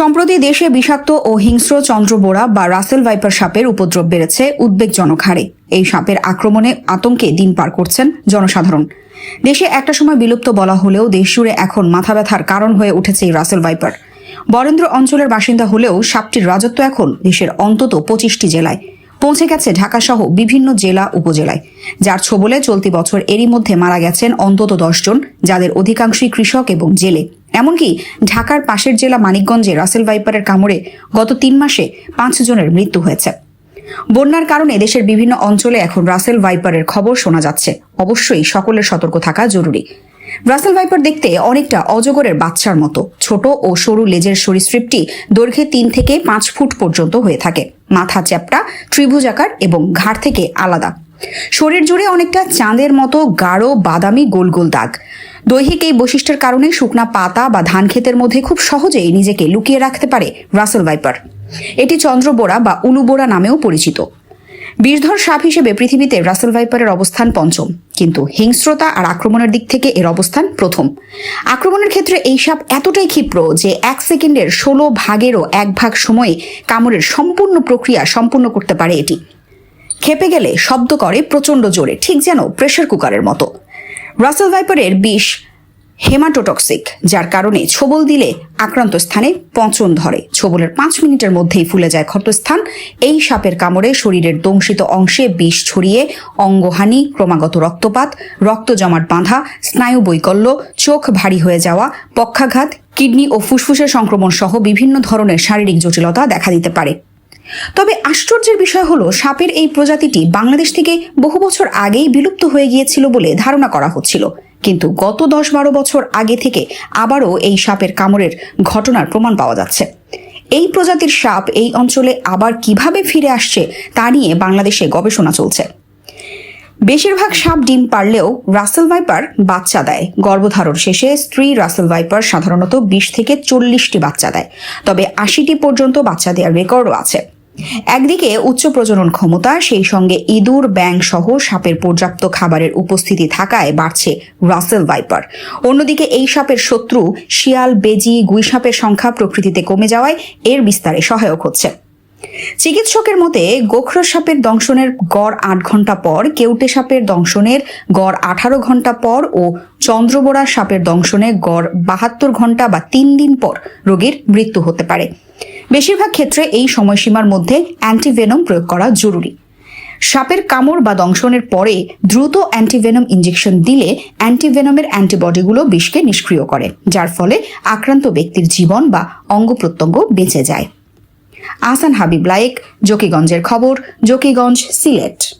সম্প্রতি দেশে বিষাক্ত ও হিংস্র চন্দ্রবোড়া বা রাসেল ভাইপার সাপের উপদ্রব বেড়েছে উদ্বেগজনক হারে। এই সাপের আক্রমণে আতঙ্কে দিন পার করছেন জনসাধারণ। দেশে একটা সময় বিলুপ্ত বলা হলেও দেশ জুড়ে এখন মাথা ব্যথার কারণ হয়ে উঠেছে এই রাসেল ভাইপার। বরেন্দ্র অঞ্চলের বাসিন্দা হলেও সাপটির রাজত্ব এখন দেশের অন্তত পঁচিশটি জেলায়। পৌঁছে গেছে ঢাকা সহ বিভিন্ন জেলা উপজেলায়, যার ছোবলে চলতি বছর এরই মধ্যে মারা গেছেন অন্তত দশজন, যাদের অধিকাংশই কৃষক এবং জেলে। এমনকি ঢাকার পাশের জেলা মানিকগঞ্জে রাসেল ভাইপারের কামড়ে গত তিন মাসে পাঁচ জনের মৃত্যু হয়েছে। বন্যার কারণে দেশের বিভিন্ন অঞ্চলে এখন রাসেল ভাইপারের খবর শোনা যাচ্ছে। অবশ্যই সকলের সতর্ক থাকা জরুরি। রাসেল ভাইপার দেখতে অনেকটা অজগরের বাচ্চার মতো। ছোট ও সরু লেজের সরীসৃপটি দৈর্ঘ্যে তিন থেকে পাঁচ ফুট পর্যন্ত হয়ে থাকে। মাথা চ্যাপটা ত্রিভুজাকার এবং ঘাড় থেকে আলাদা। শরীর জুড়ে অনেকটা চাঁদের মতো গাঢ় বাদামি গোল গোল দাগ। দৈহিক এই বৈশিষ্ট্যের কারণে শুকনা পাতা বা ধান ক্ষেতের মধ্যে খুব সহজেই নিজেকে লুকিয়ে রাখতে পারে রাসেল ভাইপার। এটি চন্দ্রবোড়া বা উলুবোড়া নামেও পরিচিত। বিষধর সাপ হিসেবে পৃথিবীতে রাসেল ভাইপারের অবস্থান পঞ্চম, কিন্তু হিংস্রতা আর আক্রমণের দিক থেকে এর অবস্থান প্রথম। আক্রমণের ক্ষেত্রে এই সাপ এতটাই ক্ষিপ্র যে এক সেকেন্ডের ষোলো ভাগেরও এক ভাগ সময়ে কামড়ের সম্পূর্ণ প্রক্রিয়া সম্পূর্ণ করতে পারে এটি। খেপে গেলে শব্দ করে প্রচণ্ড জোরে, ঠিক যেন প্রেশার কুকারের মতো। রাসেল ভাইপারের বিষ হেমাটোটক্সিক, যার কারণে ছোবল দিলে আক্রান্ত স্থানে পচন ধরে। ছোবলের পাঁচ মিনিটের মধ্যেই ফুলে যায় ক্ষতস্থান। এই সাপের কামড়ে শরীরের দংশিত অংশে বিষ ছড়িয়ে অঙ্গহানি, ক্রমাগত রক্তপাত, রক্ত জমাট বাঁধা স্নায়ু বৈকল্য চোখ ভারী হয়ে যাওয়া, পক্ষাঘাত, কিডনি ও ফুসফুসের সংক্রমণ সহ বিভিন্ন ধরনের শারীরিক জটিলতা দেখা দিতে পারে। তবে আশ্চর্যের বিষয় হলো, সাপের এই প্রজাতিটি বাংলাদেশ থেকে বহু বছর আগেই বিলুপ্ত হয়ে গিয়েছিল বলে ধারণা করা হচ্ছিল। কিন্তু গত দশ বারো বছর আগে থেকে আবারও এই সাপের কামড়ের ঘটনার প্রমাণ পাওয়া যাচ্ছে। এই প্রজাতির সাপ এই অঞ্চলে আবার কীভাবে ফিরে আসছে তা নিয়ে বাংলাদেশে গবেষণা চলছে। বেশিরভাগ সাপ ডিম পারলেও রাসেল ভাইপার বাচ্চা দেয়। গর্ভধারণ শেষে স্ত্রী রাসেল ভাইপার সাধারণত বিশ থেকে চল্লিশটি বাচ্চা দেয়। তবে আশিটি পর্যন্ত বাচ্চা দেওয়ার রেকর্ডও আছে। একদিকে উচ্চ প্রজনন ক্ষমতা, সেই সঙ্গে ইঁদুর ব্যাং সহ সাপের পর্যাপ্ত খাবারের উপস্থিতি থাকায় বাড়ছে রাসেল ভাইপার। অন্যদিকে এই সাপের শত্রু, শিয়াল, বেজি, গুই সাপের সংখ্যা প্রকৃতিতে কমে যাওয়ায় এর বিস্তারে সহায়ক হচ্ছে। চিকিৎসকের মতে, গোখরো সাপের দংশনের গড় আট ঘণ্টা পর, কেউটে সাপের দংশনের গড় আঠারো ঘণ্টা পর ও চন্দ্রবোড়া সাপের দংশনে গড় বাহাত্তর ঘণ্টা বা তিন দিন পর রোগীর মৃত্যু হতে পারে। বেশিরভাগ ক্ষেত্রে এই সময়সীমার মধ্যে অ্যান্টিভেনম প্রয়োগ করা জরুরি। সাপের কামড় বা দংশনের পরে দ্রুত অ্যান্টিভেনম ইঞ্জেকশন দিলে অ্যান্টিভেনমের অ্যান্টিবডিগুলো বিষকে নিষ্ক্রিয় করে, যার ফলে আক্রান্ত ব্যক্তির জীবন বা অঙ্গ প্রত্যঙ্গ বেঁচে যায়। আসান হাবিব লায়েক, জকিগঞ্জের খবর, জকিগঞ্জ সিলেট।